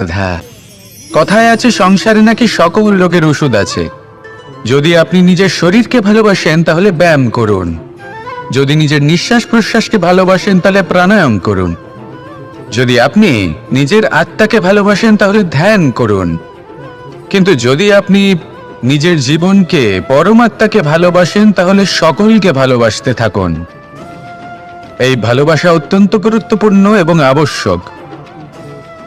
রাধা কথায় আছে, সংসারে নাকি সকল লোকের ওষুধ আছে। যদি আপনি নিজের শরীরকে ভালোবাসেন, তাহলে ব্যায়াম করুন। যদি নিজের নিঃশ্বাস প্রশ্বাসকে ভালোবাসেন, তাহলে প্রাণায়াম করুন। যদি আপনি নিজের আত্মাকে ভালোবাসেন, তাহলে ধ্যান করুন। কিন্তু যদি আপনি নিজের জীবনকে পরমাত্মাকে ভালোবাসেন, তাহলে সকলকে ভালোবাসতে থাকুন। এই ভালোবাসা অত্যন্ত গুরুত্বপূর্ণ এবং আবশ্যক।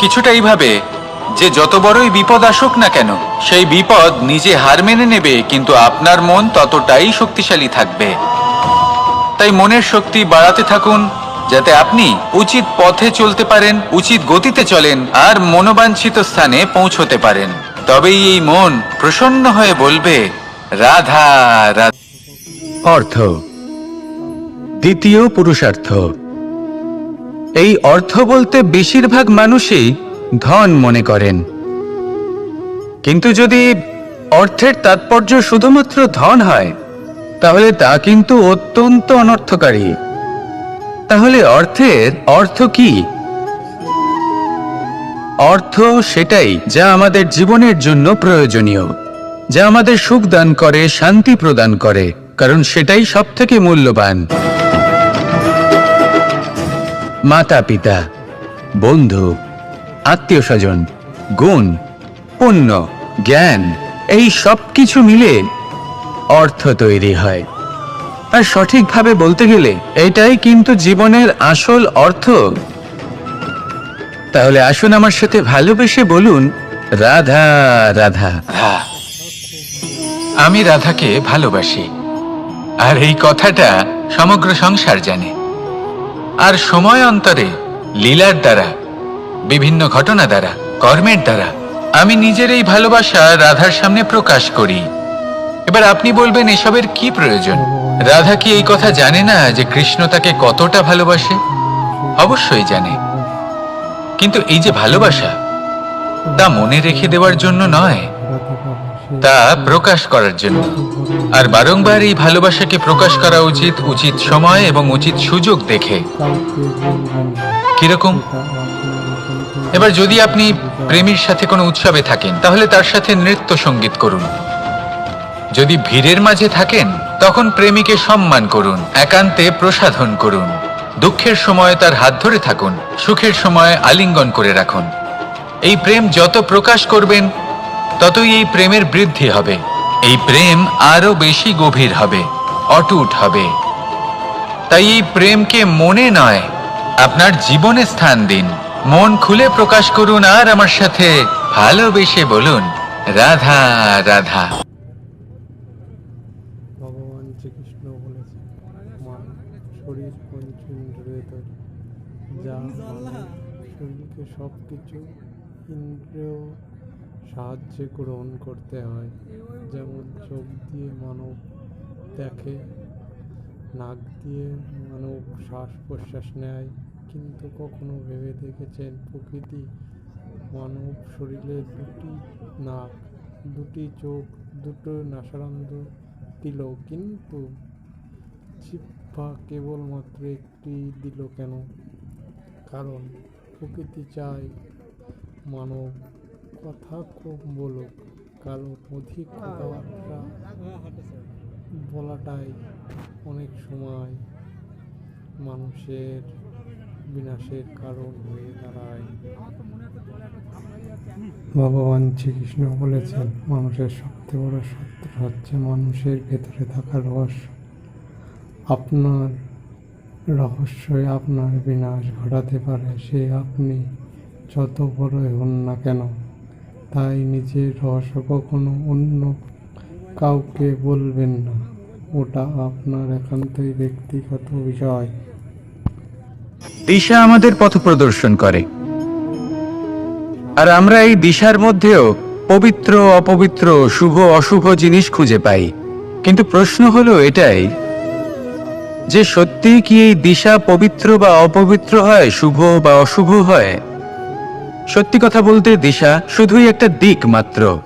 কিছুটা এইভাবে যে যত বড়ই বিপদ আসুক না কেন, সেই বিপদ নিজে হার মেনে নেবে, কিন্তু আপনার মন ততটাই শক্তিশালী থাকবে। তাই মনের শক্তি বাড়াতে থাকুন, যাতে আপনি উচিত পথে চলতে পারেন, উচিত গতিতে চলেন, আর মনোবাঞ্ছিত স্থানে পৌঁছতে পারেন। তবেই এই মন প্রসন্ন হয়ে বলবে, রাধা রাধা। অর্থ, দ্বিতীয় পুরুষার্থ। এই অর্থ বলতে বেশিরভাগ মানুষই ধন মনে করেন। কিন্তু যদি অর্থের তাৎপর্য শুধুমাত্র ধন হয়, তাহলে তা কিন্তু অত্যন্ত অনর্থকারী। তাহলে অর্থের অর্থ কি? অর্থ সেটাই যা আমাদের জীবনের জন্য প্রয়োজনীয়, যা আমাদের সুখ দান করে, শান্তি প্রদান করে, কারণ সেটাই সব থেকে মূল্যবান। মাতা পিতা বন্ধু আত্মীয় স্বজন গুণ, পুণ্য, জ্ঞান, এই সব কিছু মিলে অর্থ তৈরি হয়। আর সঠিকভাবে বলতে গেলে এটাই কিন্তু জীবনের আসল অর্থ। তাহলে আসুন আমার সাথে ভালোবেসে বলুন, রাধা রাধা। রাধা আমি রাধাকে ভালোবাসি। আর এই কথাটা সমগ্র সংসার জানে। আর সময় অন্তরে লীলার দ্বারা, বিভিন্ন ঘটনা দ্বারা, কর্মের দ্বারা আমি নিজের এই ভালোবাসা রাধার সামনে প্রকাশ করি। এবার আপনি বলবেন, এসবের কি প্রয়োজন? রাধা কি এই কথা জানে না যে কৃষ্ণ তাকে কতটা ভালোবাসে? অবশ্যই জানে। কিন্তু এই যে ভালোবাসা, তা মনে রেখে দেওয়ার জন্য নয় তা প্রকাশ করার জন্য। আর বারংবার এই ভালোবাসাকে প্রকাশ করা উচিত উচিত সময় এবং উচিত সুযোগ দেখে। কীরকম? এবার যদি আপনি প্রেমীর সাথে কোনো উৎসবে থাকেন, তাহলে তার সাথে নৃত্য সংগীত করুন। যদি ভিড়ের মাঝে থাকেন, তখন প্রেমীকে সম্মান করুন, একান্তে প্রসাধন করুন। দুঃখের সময় তার হাত ধরে থাকুন, সুখের সময় আলিঙ্গন করে রাখুন। এই প্রেম যত প্রকাশ করবেন ততই এই প্রেমের বৃদ্ধি হবে। এই প্রেম আরও বেশি গভীর হবে, অটুট হবে। তাই এই প্রেমকে মনে নয়, আপনার জীবনে স্থান দিন। মন খুলে প্রকাশ করুন আর আমার সাথে ভালোবেসে বলুন, রাধা রাধা। ইন্দ্রিয় সাহায্যে গ্রহণ করতে হয়। যেমন চোখ দিয়ে মানব দেখে, নাক দিয়ে মানব শ্বাস প্রশ্বাস নেয়। কিন্তু কখনো ভেবে দেখেছেন, প্রকৃতি মানব শরীরে দুটি নাক, দুটি চোখ, দুটো নাসারন্ধ্র দিল। কিন্তু জিহ্বা কেবলমাত্র একটি দিল কেন? কারণ প্রকৃতি চায় মানব কথা খুব বলুক কারণ অধিক কথাবার্তা বলাটাই অনেক সময় মানুষের বিনাশের কারণ হয়ে দাঁড়ায়। ভগবান শ্রীকৃষ্ণ বলেছেন, মানুষের সবচেয়ে বড় শত্রু হচ্ছে মানুষের ভেতরে থাকা রহস্য। আপনার রহস্যই আপনার বিনাশ ঘটাতে পারে, সে আপনি যত বড়ই হন না কেন। তাই নিজের রহস্য কখনো অন্য কাউকে বলবেন না। ওটা আপনার একান্তই ব্যক্তিগত বিষয় দিশা আমাদের পথ প্রদর্শন করে। আর আমরা এই দিশার মধ্যেও পবিত্র, অপবিত্র, শুভ, অশুভ জিনিস খুঁজে পাই। কিন্তু প্রশ্ন হলো এটাই, যে সত্যি কি এই দিশা পবিত্র বা অপবিত্র হয়, শুভ বা অশুভ হয়? সত্যি কথা বলতে দিশা, শুধুই একটা দিক মাত্র।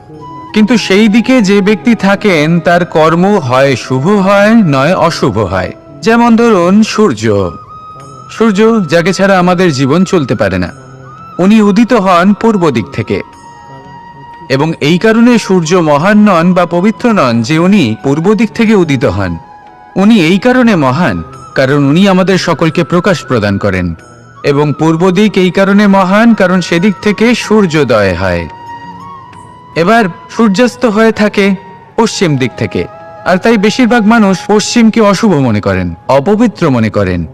কিন্তু সেই দিকে যে ব্যক্তি থাকেন, তার কর্ম হয় শুভ হয়, নয় অশুভ হয়। যেমন ধরুন সূর্য। সূর্য যাকে ছাড়া আমাদের জীবন চলতে পারে না। উনি উদিত হন পূর্ব দিক থেকে। এবং এই কারণে সূর্য মহান নন বা পবিত্র নন যে উনি পূর্ব দিক থেকে উদিত হন। উনি এই কারণে মহান, কারণ উনি আমাদের সকলকে প্রকাশ প্রদান করেন। এবং পূর্ব দিক এই কারণে মহান, কারণ সেদিক থেকে সূর্যোদয় হয়। এবার সূর্যাস্ত হয়ে থাকে পশ্চিম দিক থেকে, আর তাই বেশিরভাগ মানুষ পশ্চিমকে অশুভ মনে করেন, অপবিত্র মনে করেন।